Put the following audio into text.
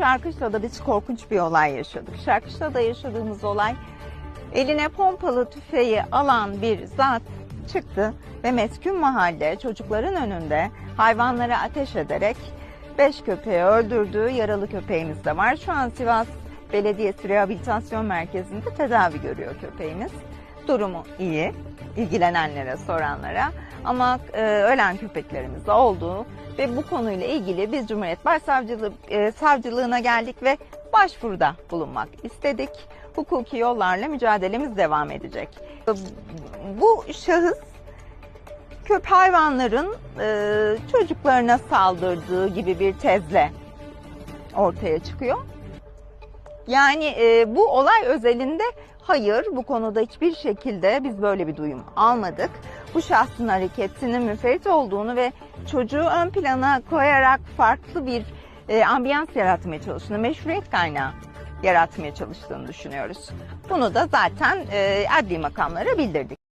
Şarkışla'da biz korkunç bir olay yaşadık. Şarkışla'da yaşadığımız olay eline pompalı tüfeği alan bir zat çıktı ve meskun mahalle çocukların önünde hayvanlara ateş ederek beş köpeği öldürdü. Yaralı köpeğimiz de var. Şu an Sivas Belediyesi Rehabilitasyon Merkezi'nde tedavi görüyor köpeğimiz. Durumu iyi ilgilenenlere soranlara ama e, ölen köpeklerimiz de ve bu konuyla ilgili biz Cumhuriyet Başsavcılığı e, savcılığına geldik ve başvuruda bulunmak istedik. Hukuki yollarla mücadelemiz devam edecek. Bu şahıs köp hayvanların e, çocuklarına saldırdığı gibi bir tezle ortaya çıkıyor. Yani e, bu olay özelinde hayır bu konuda hiçbir şekilde biz böyle bir duyum almadık. Bu şahsın hareketinin müferit olduğunu ve çocuğu ön plana koyarak farklı bir e, ambiyans yaratmaya çalıştığını, meşruiyet kaynağı yaratmaya çalıştığını düşünüyoruz. Bunu da zaten e, adli makamlara bildirdik.